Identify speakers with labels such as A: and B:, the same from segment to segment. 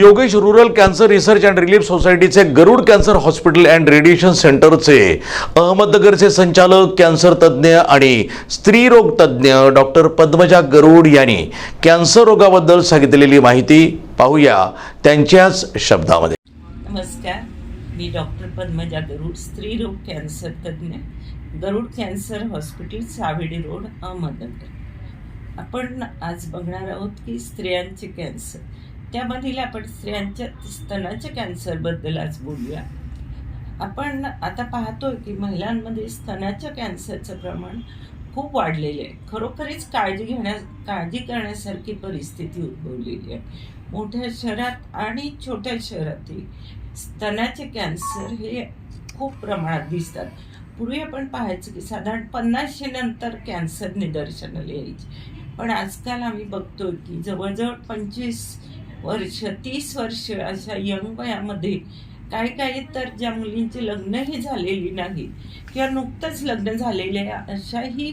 A: Yogesh rural cancer research and relief सोसायटीचे Garud cancer hospital and radiation सेंटरचे अहमदनगरचे संचालक कॅन्सर तज्ज्ञ आणि स्त्रीरोग तज्ज्ञ डॉक्टर पद्मजा गरुड यांनी कॅन्सर रोगाबद्दल सांगितलेली माहिती पाहूया त्यांच्याच शब्दामध्ये.
B: नमस्कार. मी डॉक्टर पद्मजा गरुड स्त्रीरोग कॅन्सर तज्ज्ञ Garud cancer hospital Savedi road Ahmednagar. आपण आज बघणार आहोत की स्त्रियांचे कॅन्सर. त्यामधील आपण स्त्रियांच्या स्तनाच्या कॅन्सरबद्दल आज बोलूया. आपण आता पाहतोय की महिलांमध्ये स्तनाच्या कॅन्सरचं प्रमाण खूप वाढलेले आहे. खरोखरीच काळजी घेण्यास काळजी करण्यासारखी परिस्थिती उद्भवलेली आहे. मोठ्या शहरात आणि छोट्या शहरातही स्तनाचे कॅन्सर हे खूप प्रमाणात दिसतात. पूर्वी आपण पाहायचं की साधारण पन्नासशे नंतर कॅन्सर निदर्शनाला यायचे. पण आजकाल आम्ही बघतोय की जवळजवळ पंचवीस वर्ष तीस वर्ष अशा यंग वयामध्ये काही काही तर ज्या मुलींची लग्नही झालेली नाही किंवा नुकतंच लग्न झालेले अशाही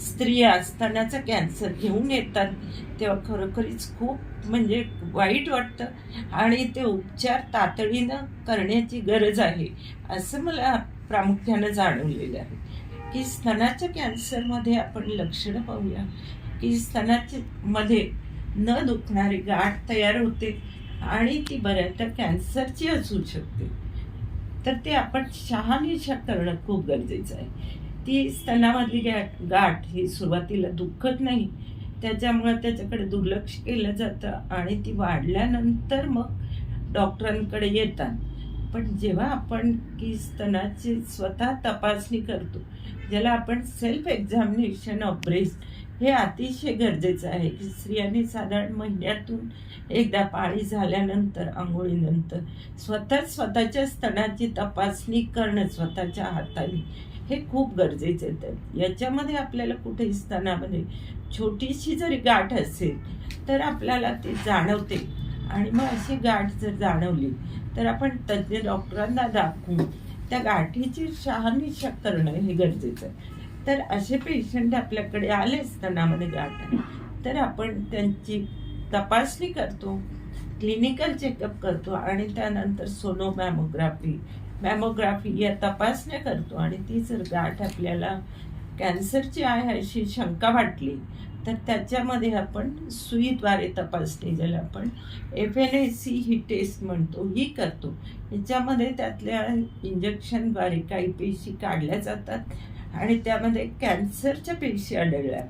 B: स्त्रिया स्तनाचा कॅन्सर घेऊन येतात तेव्हा खरोखरीच खूप म्हणजे वाईट वाटतं आणि ते उपचार तातडीनं करण्याची गरज आहे असं मला प्रामुख्यानं जाणवलेलं आहे. की स्तनाच्या कॅन्सरमध्ये आपण लक्षणं पाहूया की स्तनाचे मध्ये न दुखणारी गाठ तयार होते आणि ती बऱ्याचदा कॅन्सरची असू शकते. तर ते आपण शहानिशा करणं खूप गरजेचं आहे. ती स्तनामधली गाठ गाठ ही सुरुवातीला दुखत नाही. त्याच्यामुळे त्याच्याकडे दुर्लक्ष केलं जातं आणि ती वाढल्यानंतर मग डॉक्टरांकडे येतात. पण जेव्हा आपण की स्तनाची स्वतः तपासणी करतो ज्याला आपण सेल्फ एक्झामिनेशन ऑफ ब्रेस्ट हे अतिशय गरजेचं आहे की स्त्रियांनी साधारण महिन्यातून एकदा पाळी झाल्यानंतर आंघोळीनंतर स्वतः स्वतःच्या स्तनाची तपासणी करणं स्वतःच्या हाताने हे खूप गरजेचं आहे. तर याच्यामध्ये आपल्याला कुठेही स्तनामध्ये छोटीशी जरी गाठ असेल तर आपल्याला ते जाणवते. आणि मग अशी गाठ जर जाणवली तर आपण तज्ज्ञ डॉक्टरांना दाखवून त्या गाठीची शहानिशा करणं हे गरजेचं आहे. तर असे पेशंट आपल्याकडे आले स्तनामध्ये गाठ. तर आपण त्यांची तपासणी करतो क्लिनिकल चेकअप करतो आणि त्यानंतर सोनो मॅमोग्राफी मॅमोग्राफी या तपासण्या करतो. आणि ती जर गाठ आपल्याला कॅन्सरची आहे अशी शंका वाटली तर त्याच्यामध्ये आपण सुईद्वारे तपासणी ज्याला आपण एफ एन ए सी ही टेस्ट म्हणतो ही करतो. याच्यामध्ये त्यातल्या इंजेक्शनद्वारे काही पेशी काढल्या जातात आणि त्यामध्ये कॅन्सरच्या पेशी आढळल्या.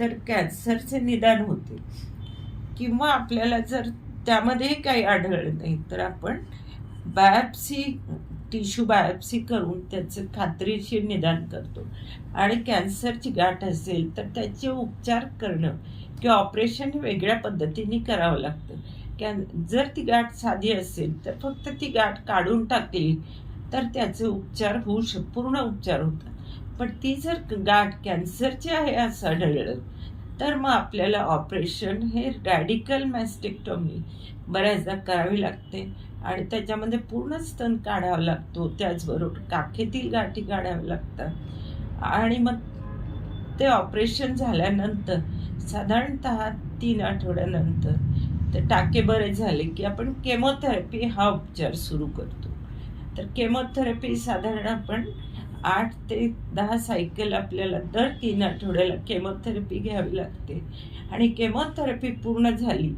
B: तर कॅन्सरचे निदान होते. किंवा आपल्याला जर त्यामध्ये काही आढळलं नाही तर आपण बायोप्सी टिश्यू बायोप्सी करून त्याचं खात्रीशीर निदान करतो. आणि कॅन्सरची गाठ असेल तर त्याचे उपचार करणं किंवा ऑपरेशन वेगळ्या पद्धतीने करावं लागतं. कॅन जर ती गाठ साधी असेल तर फक्त ती गाठ काढून टाकली तर त्याचे उपचार होऊ शक पूर्ण उपचार होतात. पण ती जर गाठ कॅन्सरची आहे असं आढळलं तर मग आपल्याला ऑपरेशन हे रॅडिकल मॅस्टेक्टॉमी बऱ्याचदा करावी लागते. आणि त्याच्यामध्ये पूर्ण स्तन काढावा लागतो. त्याचबरोबर काखेतील गाठी काढाव्या लागतात. आणि मग ते ऑपरेशन झाल्यानंतर साधारणतः तीन आठवड्यानंतर ते टाके बरे झाले की आपण केमोथेरपी हा उपचार सुरू करतो. तर केमोथेरपी साधारण आपण आठ ते दहा सायकल आपल्याला दर तीन आठवड्याला केमोथेरपी घ्यावी लागते. आणि केमोथेरपी पूर्ण झाली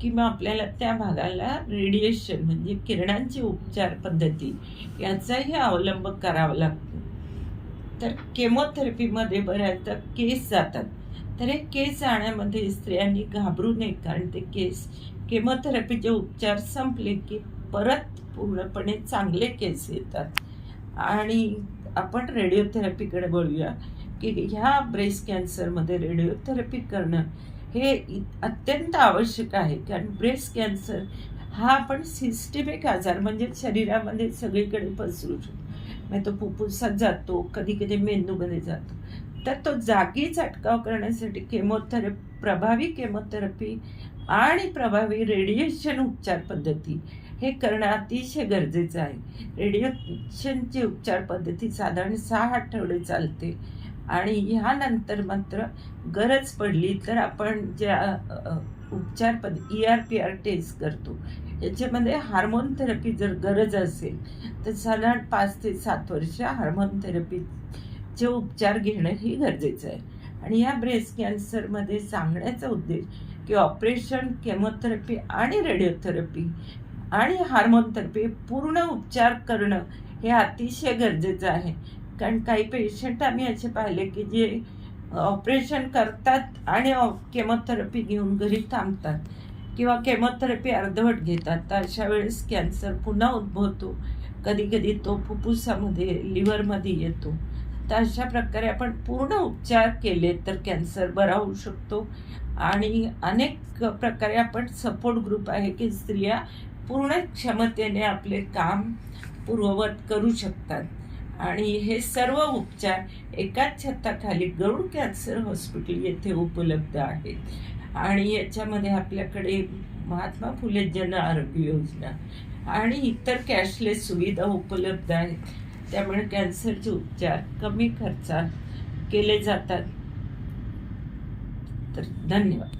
B: की मग आपल्याला त्या भागाला रेडिएशन म्हणजे किरणांची उपचार पद्धती याचाही अवलंब करावा लागतो. तर केमोथेरपीमध्ये बऱ्याचदा केस जातात. तर हे केस जाण्यामध्ये स्त्रियांनी घाबरू नये कारण ते केस केमोथेरपीचे उपचार संपले की परत पूर्णपणे चांगले केस येतात. आणि आपण रेडिओथेरपीकडे बोलूया की ह्या ब्रेस्ट कॅन्सरमध्ये रेडिओथेरपी करणं हे इ- अत्यंत आवश्यक आहे. कारण ब्रेस्ट कॅन्सर हा आपण सिस्टेमिक आजार म्हणजे शरीरामध्ये सगळीकडे पसरू शकतो. मग तो फुफ्फुसात जातो कधी कधी मेंदूमध्ये जातो. तर तो जागीच अटकाव करण्यासाठी केमोथेरपी प्रभावी केमोथेरपी आणि प्रभावी रेडिएशन उपचार पद्धती हे करणं अतिशय गरजेचं आहे. रेडिएशनची उपचार पद्धती साधारण सहा आठवडे चालते. आणि ह्यानंतर मात्र गरज पडली तर आपण ज्या उपचार पद E R P R test करतो. याच्यामध्ये हार्मोन थेरपी जर गरज असेल तर साधारण पाच ते सात वर्ष हार्मोन थेरपीचे उपचार घेणं ही गरजेचं आहे. आणि या ब्रेस्ट कॅन्सरमध्ये सांगण्याचा उद्देश की ऑपरेशन केमोथेरपी आणि रेडिओथेरपी आणि हार्मोनतर्फे पूर्ण उपचार करणं हे अतिशय गरजेचं आहे. कारण काही पेशंट आम्ही असे पाहिले की जे ऑपरेशन करतात आणि केमोथेरपी घेऊन घरी थांबतात किंवा केमोथेरपी अर्धवट घेतात तर अशा वेळेस कॅन्सर पुन्हा उद्भवतो. कधी कधी तो फुफ्फुसामध्ये लिव्हरमध्ये येतो. तर अशा प्रकारे आपण पूर्ण उपचार केले तर कॅन्सर बरा होऊ शकतो. आणि अनेक प्रकारे आपण सपोर्ट ग्रुप आहे की स्त्रिया पूर्ण क्षमतेने आपले काम पूर्ववत करू शकतात. आणि हे सर्व उपचार एकाच छताखाली गरुड कॅन्सर हॉस्पिटल येथे उपलब्ध आहेत. आणि याच्यामध्ये आपल्याकडे महात्मा फुले जन आरोग्य योजना आणि इतर कॅशलेस सुविधा उपलब्ध आहेत. त्यामुळे कॅन्सरचे उपचार कमी खर्चात केले जातात. तर धन्यवाद.